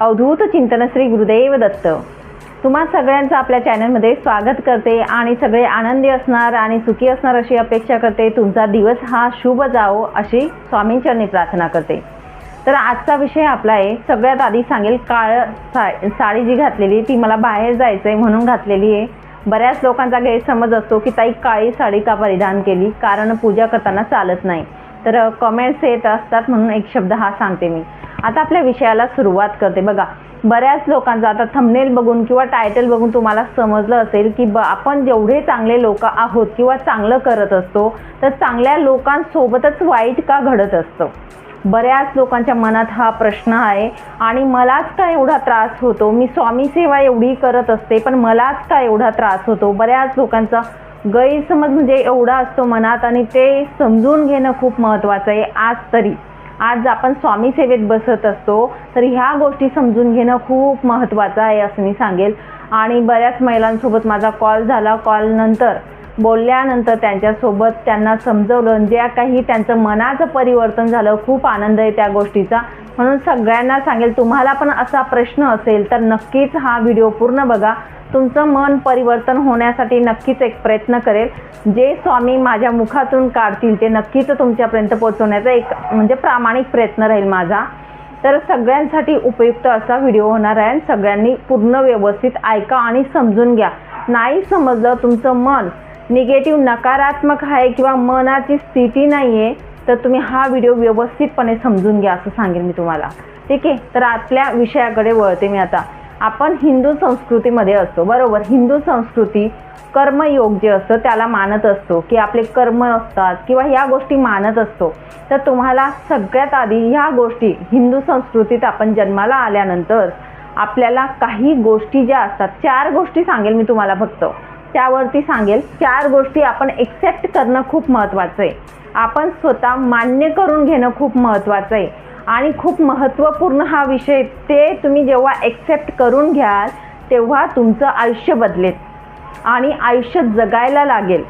अवधूत चिंतन श्री गुरुदेव दत्त. तुम्हा सगळ्यांचं आपल्या चॅनलमध्ये स्वागत करते आणि सगळे आनंदी असणार आणि सुखी असणार अशी अपेक्षा करते. तुमचा दिवस हा शुभ जावो अशी स्वामींचरणी प्रार्थना करते. तर आजचा विषय आपला आहे सगळ्यात आधी सांगेल काळ सा साडी जी घातलेली ती मला बाहेर जायचं आहे म्हणून घातलेली आहे. बऱ्याच लोकांचा गैरसमज असतो की ताई काळी साडी का परिधान केली? कारण पूजा करताना चालत नाही. तर कमेंट्स येत असतात म्हणून एक शब्द हा सांगते मी. आता आपल्या विषयाला सुरुवात करते. बघा बऱ्याच लोकांचं आता थंबनेल बघून किंवा टायटल बघून तुम्हाला समजलं असेल की ब आपण जेवढे चांगले लोक आहोत किंवा चांगलं करत असतो तर चांगल्या लोकांसोबतच वाईट का घडत असतं? बऱ्याच लोकांच्या मनात हा प्रश्न आहे. आणि मलाच का एवढा त्रास होतो? मी स्वामी सेवा एवढी करत असते पण मलाच का एवढा त्रास होतो? बऱ्याच लोकांचा गैरसमज म्हणजे एवढा असतो मनात आणि ते समजून घेणं खूप महत्त्वाचं आहे. आज तरी आज आपण स्वामी सेवेत बसत असतो तर ह्या गोष्टी समजून घेणं खूप महत्त्वाचं आहे असं मी सांगेल. आणि बऱ्याच महिलांसोबत माझा कॉल झाला. कॉलनंतर बोलल्यानंतर त्यांच्यासोबत त्यांना समजवलं ज्या काही त्यांचं मनाचं परिवर्तन झालं खूप आनंद आहे त्या गोष्टीचा. म्हणून सगळ्यांना सांगेल तुम्हाला पण असा प्रश्न असेल तर नक्कीच हा व्हिडिओ पूर्ण बघा. तुमचं मन परिवर्तन होण्यासाठी नक्कीच एक प्रयत्न करेल. जे स्वामी माझ्या मुखातून काढतील ते नक्कीच तुमच्यापर्यंत पोहोचवण्याचा एक म्हणजे प्रामाणिक प्रयत्न राहील माझा. तर सगळ्यांसाठी उपयुक्त असा व्हिडिओ होणार आहे सगळ्यांनी पूर्ण व्यवस्थित ऐका आणि समजून घ्या. नाही समजलं तुमचं मन निगेटिव्ह नकारात्मक आहे किंवा मनाची स्थिती नाही आहे तर तुम्ही हा व्हिडिओ व्यवस्थितपणे समजून घ्या असं सांगेन मी तुम्हाला. ठीक आहे? तर आपल्या विषयाकडे वळते मी आता. आपण हिंदू संस्कृतीमध्ये असतो बरोबर? हिंदू संस्कृती कर्मयोग जे असतं त्याला मानत असतो की आपले कर्म असतात किंवा ह्या गोष्टी मानत असतो. तर तुम्हाला सगळ्यात आधी ह्या गोष्टी हिंदू संस्कृतीत आपण जन्माला आल्यानंतर आपल्याला काही गोष्टी ज्या असतात चार गोष्टी सांगेल मी तुम्हाला फक्त. त्यावरती सांगेल चार गोष्टी आपण एक्सेप्ट करणं खूप महत्त्वाचं आहे. आपण स्वतः मान्य करून घेणं खूप महत्त्वाचं आहे. आणि खूप महत्त्वपूर्ण हा विषय ते तुम्ही जेव्हा एक्सेप्ट करून घ्याल तेव्हा तुमचं आयुष्य बदलेल आणि आयुष्य जगायला लागेल.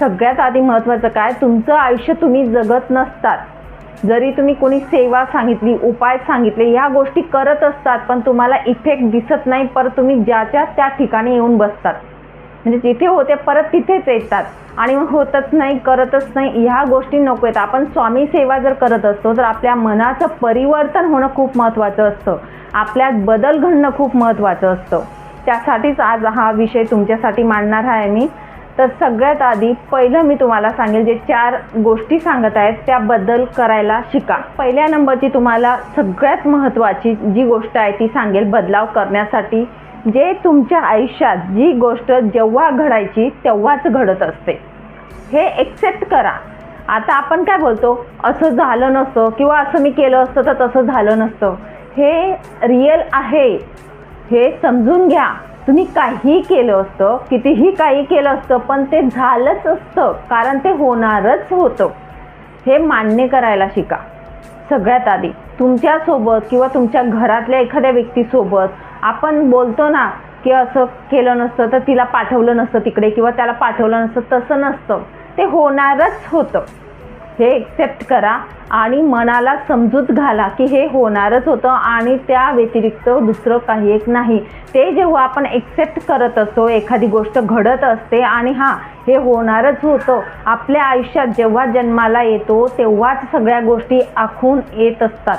सगळ्यात आधी महत्त्वाचं काय? तुमचं आयुष्य तुम्ही जगत नसतात. जरी तुम्ही कोणी सेवा सांगितली उपाय सांगितले ह्या गोष्टी करत असतात पण तुम्हाला इफेक्ट दिसत नाही पर तुम्ही ज्याच्या त्या ठिकाणी येऊन बसतात. म्हणजे जिथे होते परत तिथेच येतात. आणि मग होतच नाही करतच नाही ह्या गोष्टी नको आहेत. आपण स्वामी सेवा जर करत असतो तर आपल्या मनाचं परिवर्तन होणं खूप महत्त्वाचं असतं. आपल्यात बदल घडणं खूप महत्त्वाचं असतं. त्यासाठीच आज हा विषय तुमच्यासाठी मांडणार आहे मी. तर सगळ्यात आधी पहिलं मी तुम्हाला सांगेल जे चार गोष्टी सांगत आहेत त्याबद्दल करायला शिका. पहिल्या नंबरची तुम्हाला सगळ्यात महत्त्वाची जी गोष्ट आहे ती सांगेल बदलाव करण्यासाठी. जे तुमच्या आयुष्यात जी गोष्ट जेव्हा घडायची तेव्हाच घडत असते. हे एक्सेप्ट करा. आता आपण काय बोलतो? असं झालं नसतं किंवा असं मी केलं असतं तर तसं झालं नसतं. हे रिअल आहे. हे समजून घ्या. तुम्ही काही केलं असतं कितीही काही केलं असतं पण ते झालंच असतं कारण ते होणारच होतं. हे मान्य करायला शिका. सगळ्यात आधी तुमच्यासोबत किंवा तुमच्या घरातल्या एखाद्या व्यक्तीसोबत आपण बोलतो ना की असं केलं नसतं तर तिला पाठवलं नसतं तिकडे किंवा त्याला पाठवलं नसतं तसं नसतं. ते होणारच होतं. हे एक्सेप्ट करा आणि मनाला समजूत घाला की हे होणारच होतं आणि त्या व्यतिरिक्त दुसरं काही एक नाही. ते जेव्हा आपण एक्सेप्ट करत असतो एखादी गोष्ट घडत असते आणि हां हे होणारच होतं. आपल्या आयुष्यात जेव्हा जन्माला येतो तेव्हाच सगळ्या गोष्टी आखून येत असतात.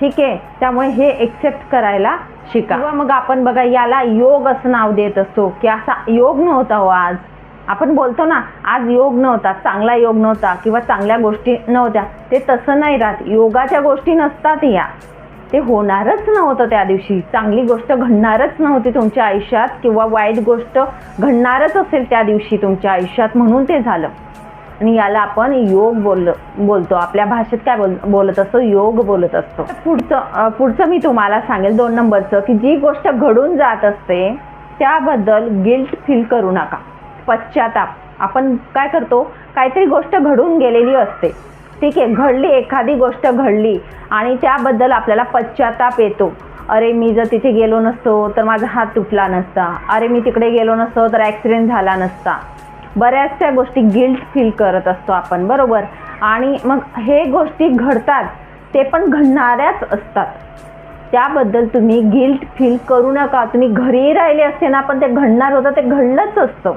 ठीक आहे? त्यामुळे हे एक्सेप्ट करायला शिका. किंवा मग आपण बघा याला योग असं नाव देत असतो. की असा योग नव्हता हो आज. आपण बोलतो ना आज योग नव्हता चांगला योग नव्हता किंवा चांगल्या गोष्टी नव्हत्या. ते तसं नाही राहत. योगाच्या गोष्टी नसतात या. ते होणारच नव्हतं त्या दिवशी. चांगली गोष्ट घडणारच नव्हती तुमच्या आयुष्यात किंवा वाईट गोष्ट घडणारच असेल त्या दिवशी तुमच्या आयुष्यात म्हणून ते झालं. आणि याला आपण योग बोल बोलतो. आपल्या भाषेत काय बोल बोलत असतो? योग बोलत असतो. पुढचं पुढचं मी तुम्हाला सांगेल दोन नंबरचं की जी गोष्ट घडून जात असते त्याबद्दल गिल्ट फील करू नका. पश्चाताप. आपण काय करतो? काहीतरी गोष्ट घडून गेलेली असते. ठीक आहे घडली एखादी गोष्ट घडली आणि त्याबद्दल आपल्याला पश्चाताप येतो. अरे मी जर तिथे गेलो नसतो तर माझा हात तुटला नसता. अरे मी तिकडे गेलो नसतो तर ॲक्सिडेंट झाला नसता. बऱ्याचशा गोष्टी गिल्ट फील करत असतो आपण बरोबर? आणि मग हे गोष्टी घडतात ते पण घडणाऱ्याच असतात. त्याबद्दल तुम्ही गिल्ट फील करू नका. तुम्ही घरी राहिले असते ना पण ते घडणार होतं ते घडलंच असतं.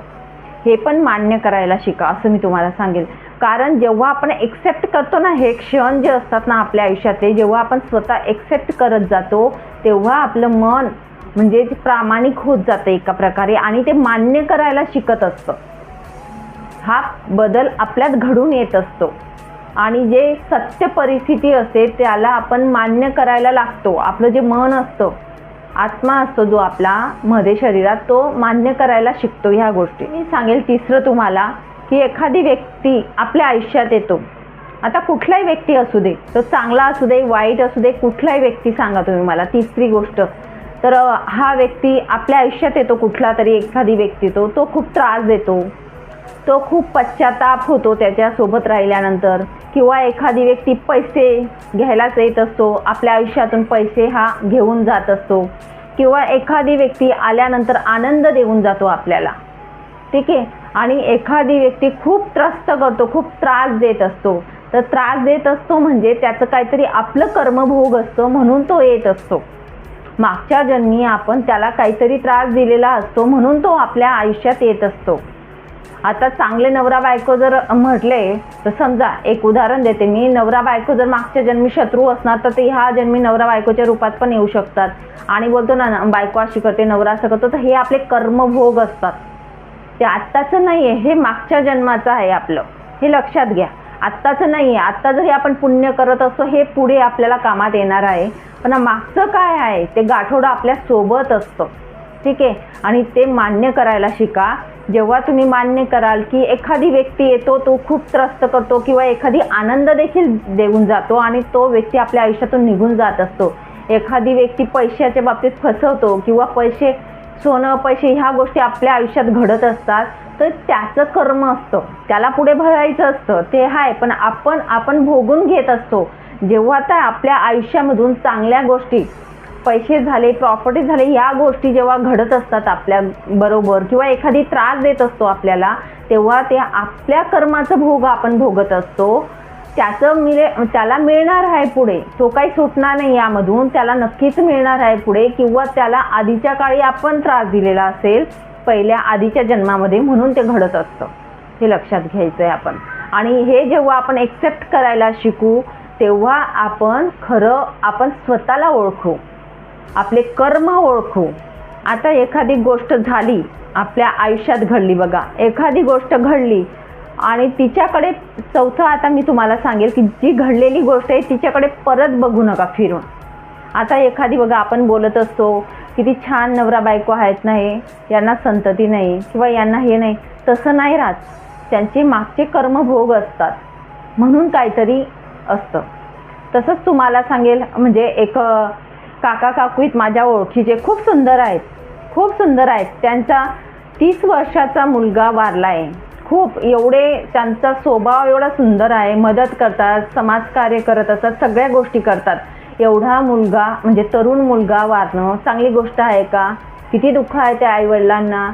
हे पण मान्य करायला शिका असं मी तुम्हाला सांगेल. कारण जेव्हा आपण एक्सेप्ट करतो ना हे क्षण जे असतात ना आपल्या आयुष्यातले जेव्हा आपण स्वतः एक्सेप्ट करत जातो तेव्हा आपलं मन म्हणजे प्रामाणिक होत जातं एका प्रकारे आणि ते मान्य करायला शिकत असतं. हा बदल आपल्यात घडून येत असतो. आणि जे सत्य परिस्थिती असते त्याला आपण मान्य करायला लागतो. आपलं जे मन असतं आत्मा असतो जो आपला मध्ये शरीरात तो मान्य करायला शिकतो ह्या गोष्टी. मी सांगेल तिसरं तुम्हाला की एखादी व्यक्ती आपल्या आयुष्यात येतो. आता कुठलाही व्यक्ती असू दे तो चांगला असू दे वाईट असू दे कुठलाही व्यक्ती सांगा तुम्ही मला तिसरी गोष्ट. तर हा व्यक्ती आपल्या आयुष्यात येतो कुठला तरी एखादी व्यक्ती तो तो खूप त्रास देतो. तो खूप पश्चाताप होतो त्याच्यासोबत राहिल्यानंतर. किंवा एखादी व्यक्ती पैसे घ्यायलाच येत असतो आपल्या आयुष्यातून पैसे हा घेऊन जात असतो. किंवा एखादी व्यक्ती आल्यानंतर आनंद देऊन जातो आपल्याला. ठीक आहे? आणि एखादी व्यक्ती खूप त्रस्त करतो खूप त्रास देत असतो. तर त्रास देत असतो म्हणजे त्याचं काहीतरी आपलं कर्मभोग असतं म्हणून तो येत असतो. मागच्या जन्मी आपण त्याला काहीतरी त्रास दिलेला असतो म्हणून तो आपल्या आयुष्यात येत असतो. आता चांगले नवरा बायको जर म्हटले तर समजा एक उदाहरण देते मी. नवरा बायको जर मागच्या जन्मी शत्रू असणार तर ते ह्या जन्मी नवरा बायकोच्या रूपात पण येऊ शकतात. आणि बोलतो ना ना, बायको अशी करते नवरा असं करतो. तर हे आपले कर्मभोग असतात. ते आत्ताचं नाही आहे हे मागच्या जन्माचं आहे आपलं. हे लक्षात घ्या. आत्ताचं नाही आहे आत्ता जरी आपण पुण्य करत असतो हे पुढे आपल्याला कामात येणार आहे. पण मागचं काय आहे? ते गाठोडं आपल्यासोबत असतं. ठीक आहे? आणि ते मान्य करायला शिका. जेव्हा तुम्ही मान्य कराल की एखादी व्यक्ती येतो तो खूप त्रस्त करतो किंवा एखादी आनंद देखील देऊन जातो आणि तो व्यक्ती आपल्या आयुष्यातून निघून जात असतो. एखादी व्यक्ती पैशाच्या बाबतीत फसवतो किंवा पैसे सोनं पैसे ह्या गोष्टी आपल्या आयुष्यात घडत असतात तर त्याचं कर्म असतं. त्याला पुढे भरायचं असतं. ते आहे पण आपण आपण भोगून घेत असतो. जेव्हा त्या आपल्या आयुष्यामधून चांगल्या गोष्टी पैसे झाले प्रॉपर्टी झाले या गोष्टी जेव्हा घडत असतात आपल्या बरोबर किंवा एखादी त्रास देत असतो आपल्याला तेव्हा ते आपल्या कर्माचं भोग आपण भोगत असतो. त्याचं मिळे त्याला मिळणार आहे पुढे. तो काही सुटणार नाही यामधून. त्याला नक्कीच मिळणार आहे पुढे किंवा त्याला आधीच्या काळी आपण त्रास दिलेला असेल पहिल्या आधीच्या जन्मामध्ये म्हणून ते घडत असतं. हे लक्षात घ्यायचं आहे आपण. आणि हे जेव्हा आपण एक्सेप्ट करायला शिकू तेव्हा आपण खरं आपण स्वतःला ओळखू. आपले कर्म ओळखू. आता एखादी गोष्ट झाली आपल्या आयुष्यात घडली बघा. एखादी गोष्ट घडली आणि तिच्याकडे चौथं आता मी तुम्हाला सांगेल की जी घडलेली गोष्ट आहे तिच्याकडे परत बघू नका फिरून. आता एखादी बघा आपण बोलत असतो किती छान नवरा बायको आहेत नाही यांना संतती नाही किंवा यांना हे नाही तसं नाही राहत. त्यांचे मागचे कर्मभोग असतात. म्हणून काहीतरी असतं. तसंच तुम्हाला सांगेल म्हणजे एक काका काकूत माझ्या ओळखीचे खूप सुंदर आहेत. खूप सुंदर आहेत. त्यांचा तीस वर्षाचा मुलगा वारला आहे. खूप एवढे त्यांचा स्वभाव एवढा सुंदर आहे. मदत करतात समाजकार्य करत असतात सगळ्या गोष्टी करतात. एवढा मुलगा म्हणजे तरुण मुलगा वारणं चांगली गोष्ट आहे का? किती दुःख आहे त्या आईवडिलांना.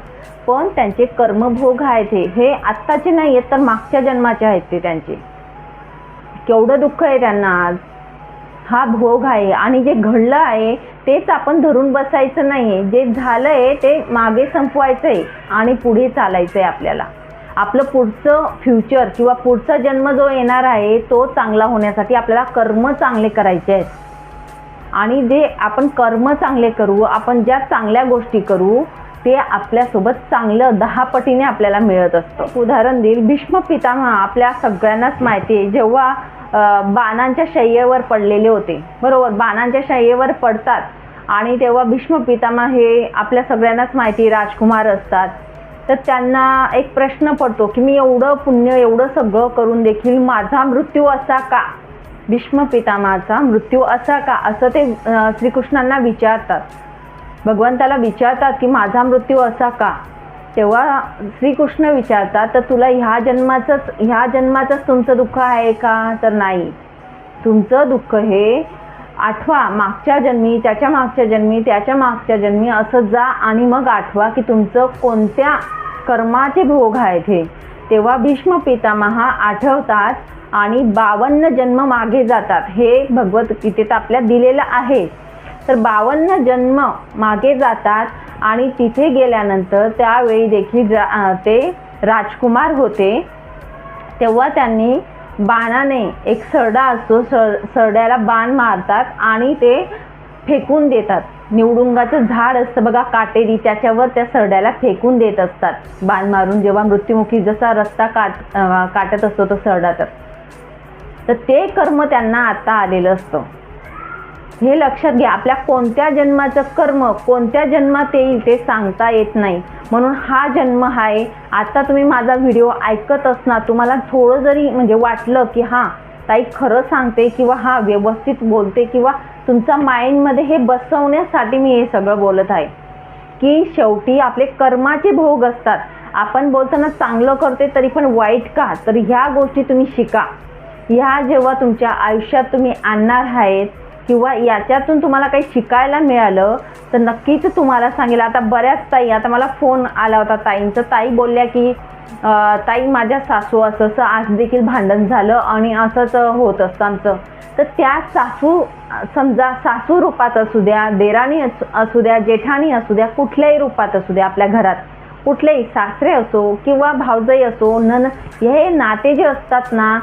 पण त्यांचे कर्मभोग आहेत हे. हे आत्ताचे नाही आहेत तर मागच्या जन्माचे आहेत ते त्यांचे. केवढं दुःख आहे त्यांना आज. हा भोग आहे आणि जे घडलं आहे तेच आपण धरून बसायचं नाही आहे जे झालं आहे ते मागे संपवायचं आहे आणि पुढे चालायचं आहे आपल्याला. आपलं पुढचं फ्युचर किंवा पुढचा जन्म जो येणार आहे तो चांगला होण्यासाठी आपल्याला कर्म चांगले करायचे आहेत. आणि जे आपण कर्म चांगले करू आपण ज्या चांगल्या गोष्टी करू ते आपल्यासोबत चांगलं दहा पटीने आपल्याला मिळत असतं. उदाहरण देईल भीष्म पितामहा आपल्या सगळ्यांनाच माहिती आहे जेव्हा बाणांच्या शय्येवर पडलेले होते. बरोबर बाणांच्या शय्येवर पडतात आणि तेव्हा भीष्म पितामह हे आपल्या सगळ्यांनाच माहिती राजकुमार असतात. तर त्यांना एक प्रश्न पडतो की मी एवढं पुण्य एवढं सगळं करून देखील माझा मृत्यू असा का? भीष्म पितामहाचा मृत्यू असा का? असं ते श्रीकृष्णांना विचारतात. भगवंताला विचारतात की माझा मृत्यू असा का? तेव्हा श्रीकृष्ण विचारतात तर तुला ह्या जन्माचंच ह्या जन्माचंच तुमचं दुःख आहे का? तर नाही. तुमचं दुःख हे आठवा मागच्या जन्मी त्याच्या मागच्या जन्मी त्याच्या मागच्या जन्मी असं जा आणि मग आठवा की तुमचं कोणत्या कर्माचे भोग आहेत हे. तेव्हा भीष्म पितामहा आठवतात आणि बावन्न जन्म मागे जातात. हे भगवत गीतेत आपल्या दिलेलं आहे. तर बावन्न जन्म मागे जातात आणि तिथे गेल्यानंतर त्यावेळी देखील जा ते राजकुमार होते. तेव्हा त्यांनी बाणाने एक सरडा असतो सर सरड्याला बाण मारतात आणि ते फेकून देतात. निवडुंगाचं झाड असतं बघा काटेरी त्याच्यावर त्या सरड्याला फेकून देत असतात. बाण मारून जेव्हा मृत्युमुखी जसा रस्ता काट काटत असतो तो सरडा तर. तर ते कर्म त्यांना आता आलेलं असतं. हे लक्षात घ्या आपल्या कोणत्या जन्माचं कर्म कोणत्या जन्मात येईल ते सांगता येत नाही. म्हणून हा जन्म आहे आता तुम्ही माझा व्हिडिओ ऐकत असणार तुम्हाला थोडं जरी म्हणजे वाटलं की हां ताई खरं सांगते किंवा हा व्यवस्थित बोलते किंवा तुमच्या माइंडमध्ये हे बसवण्यासाठी मी हे सगळं बोलत आहे. की शेवटी आपले कर्माचे भोग असतात. आपण बोलताना चांगलं करते तरी पण वाईट का? तर ह्या गोष्टी तुम्ही शिका. ह्या जेव्हा तुमच्या आयुष्यात तुम्ही आणणार आहेत किंवा याच्यातून तुम्हाला काही शिकायला मिळालं तर नक्कीच तुम्हाला सांगेल. आता बऱ्याच ताई आता मला फोन आला होता ताईंचं. ताई बोलल्या की ताई माझ्या सासू असं असं आज देखील भांडण झालं आणि असंच होत असतं आमचं. तर त्या सासू समजा सासू रूपात असू द्या देराणी असू असू द्या जेठाणी असू द्या कुठल्याही रूपात असू द्या आपल्या घरात. कुठलेही सासरे असो किंवा भावजई असो नन हे नाते जे असतात ना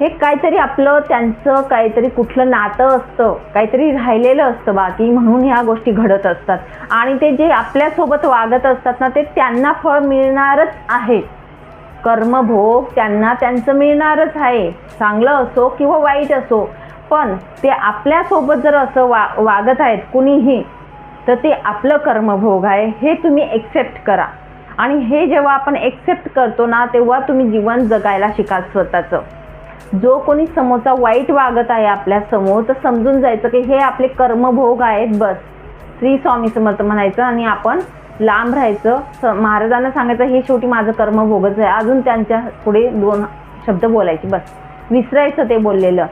हे काहीतरी आपलं त्यांचं काहीतरी कुठलं नातं असतं काहीतरी राहिलेलं असतं बाकी म्हणून ह्या गोष्टी घडत असतात. आणि ते जे आपल्यासोबत वागत असतात ना ते त्यांना फळ मिळणारच आहे. कर्मभोग त्यांना त्यांचं मिळणारच आहे. चांगलं असो किंवा वाईट असो पण ते आपल्यासोबत जर असं वा वागत आहेत कुणीही तर ते आपलं कर्मभोग आहे हे तुम्ही एक्सेप्ट करा. आणि हे जेव्हा आपण एक्सेप्ट करतो ना तेव्हा तुम्ही जीवन जगायला शिकाल स्वतःचं. जो कोणी समोरचा वाईट वागत आहे आपल्यासमोर तर समजून जायचं की हे आपले कर्मभोग आहेत बस. श्री स्वामी समर्थ म्हणायचं आणि आपण लांब राहायचं. स महाराजांना सांगायचं हे शेवटी माझं कर्मभोगच आहे. अजून त्यांच्या पुढे दोन शब्द बोलायचे बस. विसरायचं ते बोललेलं.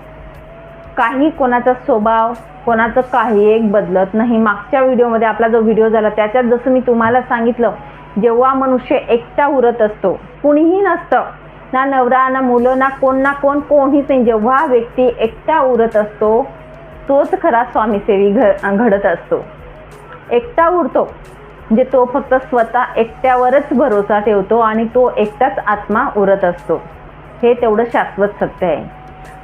काही कोणाचा स्वभाव कोणाचं काही एक बदलत नाही. मागच्या व्हिडिओमध्ये आपला जो व्हिडिओ झाला त्याच्यात जसं मी तुम्हाला सांगितलं जेव्हा मनुष्य एकटा उरत असतो कुणीही नसतं ना नवरा ना मुलं ना कोण ना कोण कोणीच नाही. जेव्हा व्यक्ती एकटा उरत असतो तोच खरा स्वामीसेवी घ घडत असतो. एकटा उरतो. म्हणजे तो फक्त स्वतः एकट्यावरच भरोसा ठेवतो आणि तो एकटाच आत्मा उरत असतो. हे तेवढं शाश्वत सत्य आहे.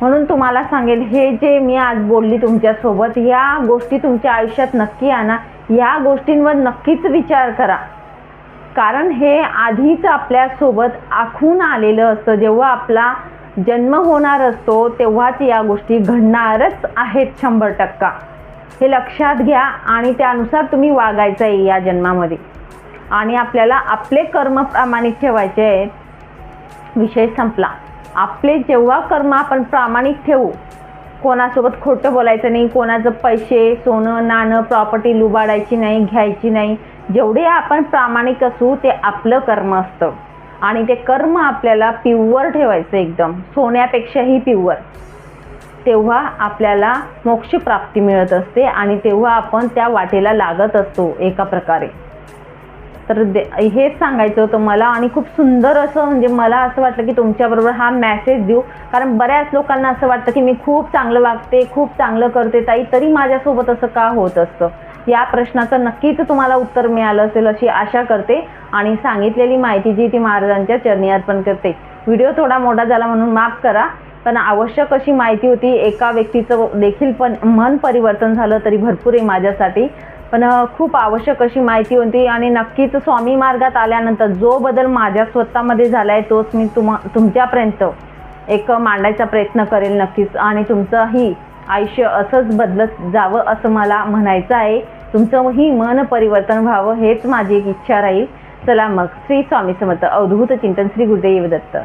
म्हणून तुम्हाला सांगेल हे जे मी आज बोलली तुमच्यासोबत या गोष्टी तुमच्या आयुष्यात नक्की आणा. या गोष्टींवर नक्कीच विचार करा. कारण हे आधीच आपल्यासोबत आखून आलेलं असतं. जेव्हा आपला जन्म होणार असतो तेव्हाच या गोष्टी घडणारच आहेत शंभर टक्का. हे लक्षात घ्या आणि त्यानुसार तुम्ही वागायचं आहे या जन्मामध्ये. आणि आपल्याला आपले कर्म प्रामाणिक ठेवायचे आहेत. विषय संपला. आपले जेव्हा कर्म आपण प्रामाणिक ठेवू कोणासोबत खोटं बोलायचं नाही कोणाचं पैसे सोनं नाणं प्रॉपर्टी लुबाडायची नाही घ्यायची नाही जेवढे आपण प्रामाणिक असू ते आपलं कर्म असतं. आणि ते कर्म आपल्याला प्युअर ठेवायचं एकदम. सोन्यापेक्षाही प्युअर तेव्हा आपल्याला मोक्षप्राप्ती मिळत असते आणि तेव्हा आपण त्या वाटेला लागत असतो एका प्रकारे. तर दे हेच सांगायचं होतं मला आणि खूप सुंदर असं म्हणजे मला असं वाटलं की तुमच्याबरोबर हा मॅसेज देऊ. कारण बऱ्याच लोकांना असं वाटतं की मी खूप चांगलं वागते खूप चांगलं करते ताई तरी माझ्यासोबत असं का होत असतं? या प्रश्नाचं नक्कीच तुम्हाला उत्तर मिळालं असेल अशी आशा करते आणि सांगितलेली माहिती जी ती महाराजांच्या चरणी अर्पण करते. व्हिडिओ थोडा मोठा झाला म्हणून माफ करा पण आवश्यक अशी माहिती होती एका व्यक्तीचं देखील पण मन परिवर्तन झालं तरी भरपूर आहे माझ्यासाठी. पण खूप आवश्यक अशी माहिती होती आणि नक्कीच स्वामी मार्गात आल्यानंतर जो बदल माझ्या स्वतःमध्ये झाला आहे तोच मी तुम्हा तुमच्यापर्यंत एक मांडायचा प्रयत्न करेल नक्कीच. आणि तुमचंही आयुष्य असंच बदलत जावं असं मला म्हणायचं आहे. तुमचंही मन परिवर्तन व्हावं हेच माझी एक इच्छा राहील. चला मग श्री स्वामी समर्थ अवधूत चिंतन श्री गुरुदेव दत्त.